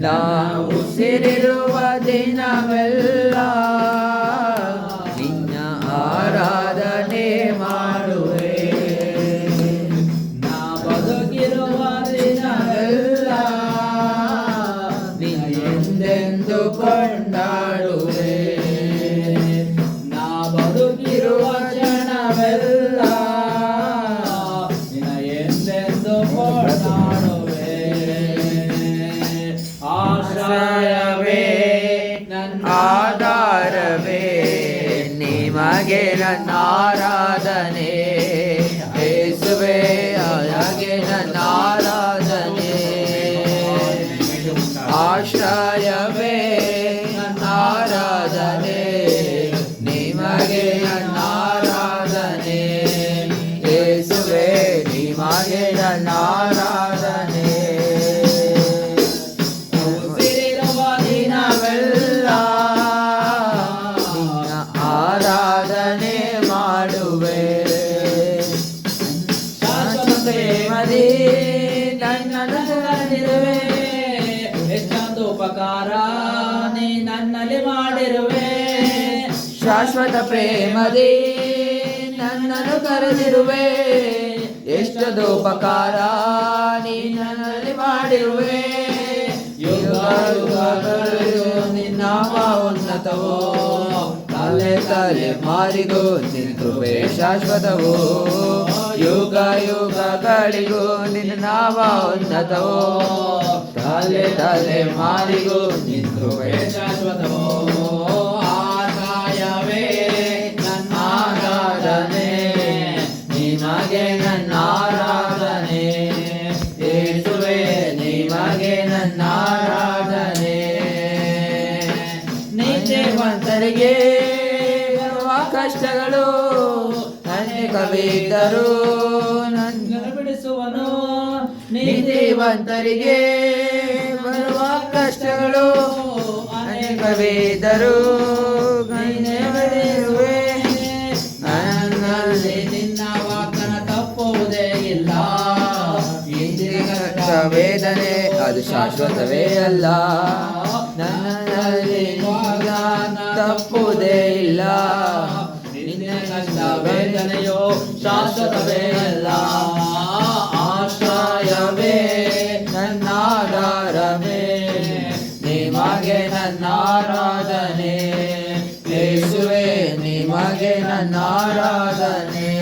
ನಾವು ಸಿರಿರುವ ದಿನವೆಲ್ಲ ನಿನ್ನ ಆರಾಧನೆ ಮಾಡುವೆ. ನಾ ಬದುಕಿರುವ ದಿನವೆಲ್ಲ ನಿನ್ನೆಂದೆಂದು ಕೊಂಡಾಡುವೆ ನಿಮಗೆ ನನ್ನ ಆರಾಧನೆ ಯೇಸುವೆ ಆಯಗೆ ನನ್ನ ಆರಾಧನೆ ಆಶ್ರಯವೇ ನನ್ನ ಪ್ರೇಮದಿ ನನ್ನನ್ನು ಕರೆದಿರುವೆ ಹೆಚ್ಚೊಂದು ಉಪಕಾರ ನೀ ನನ್ನಲ್ಲಿ ಮಾಡಿರುವೆ. ಶಾಶ್ವತ ಪ್ರೇಮದಿ ನನ್ನನ್ನು ಕರೆದಿರುವೆ. ಎಷ್ಟೊಂದು ಉಪಕಾರ ನೀ ನನ್ನಲ್ಲಿ ಮಾಡಿರುವೆ. ನಿನ್ನ ಉನ್ನತವೋ ತಲೆ ತಲೆ ಮಾರಿಗೂ ನಿಂತುವೆ ಶಾಶ್ವತವೋ. ಯುಗ ಯುಗಗಳಿಗೂ ನಿನ್ನ ನಾವ ಉನ್ನತವೋ? ತಲೆ ತಲೆ ಮಾರಿಗೂ ನಿಂತುವೆ ಶಾಶ್ವತವೋ? ಆದಾಯವೇ ನನ್ನ ಆರಾಧನೆ, ನಿಮಗೆ ನನ್ನ ಆರಾಧನೆ. ಯೇಸುವೆ ನಿಮಗೆ ನನ್ನ ಆರಾಧನೆ. ನೀತಿವಂತರಿಗೆ ಬರುವ ಕಷ್ಟಗಳು ಕವಿದರು ಬಿಡಿಸುವನು ನೀತಿವಂತರಿಗೆ ಬರುವ ಕಷ್ಟಗಳು ಕವಿದರು ಗಣ್ಯವಿರುವೆ ನನ್ನಲ್ಲಿ ನಿನ್ನ ವಾಕನ ತಪ್ಪುವುದೇ ಇಲ್ಲ. ಇಂದಿನ ವೇದನೆ ಅದು ಶಾಶ್ವತವೇ ಅಲ್ಲ. ನನ್ನಲ್ಲಿ ತಪ್ಪುವುದೇ ಇಲ್ಲ. ನಿನ್ನ ವೇದನೆಯೋ ಶಾಶ್ವತವೇ ಅಲ್ಲ ಆಶ್ರಯವೇ ನನ್ನ ಆಧಾರವೇ ನಿಮಗೆ ನನ್ನ ಆರಾಧನೆ ಯೇಸುವೆ ನಿಮಗೆ ನನ್ನ ಆರಾಧನೆ